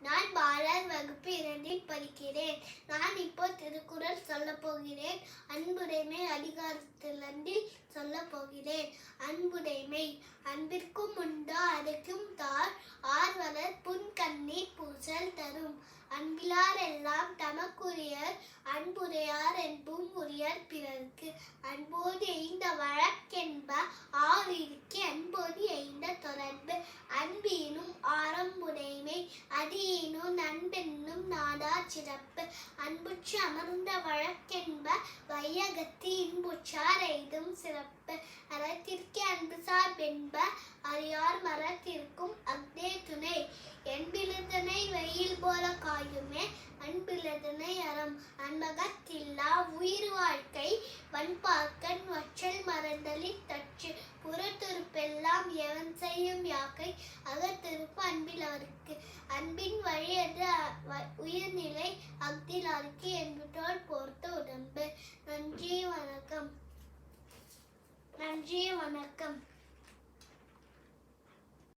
நான் பாலர் வகுப்பு இரண்டில் படிக்கிறேன். நான் இப்போ திருக்குறள் சொல்ல போகிறேன். அன்புடைமை அதிகாரத்திலிருந்து சொல்ல போகிறேன். அன்புடைமை அன்பிற்கும் உண்டோ அதுக்கும் தார் ஆர்வலர் புன்கண்ணி பூசல் தரும். அன்பிலார் எல்லாம் தமக்குரியர் அன்புடையார் என்பும் உரியர் பிறர்க்கு. அன்போடு இந்த வழக்கென்ப ஆறு ஆரம்புடைமை அதீனும் நண்பென்னும் நாடா சிறப்பு. அன்புற்று அமர்ந்த வழக்கென்ப வையகத்து இன்புற்றார் எய்தும் சிறப்பு. அறத்திற்கு அன்பு சார்பென்ப அறியார் மரத்திற்கும் அக்னே துணை. என்பிலதனை வெயில் போல காயுமே அன்பிலதனை அறம். அன்பகத்தில்லா உயிர் வாழ்க்கை வன்பாக்கன் வற்றல் மறந்தலின் தச்சு புறத்துருப்பெல்லாம் எவன் செய்யும் யாக்கை? அகத்திருப்பு அக்தில் அவருக்கு என்பதோல் போர்த்த உடம்பு. நன்றி வணக்கம். நன்றி வணக்கம்.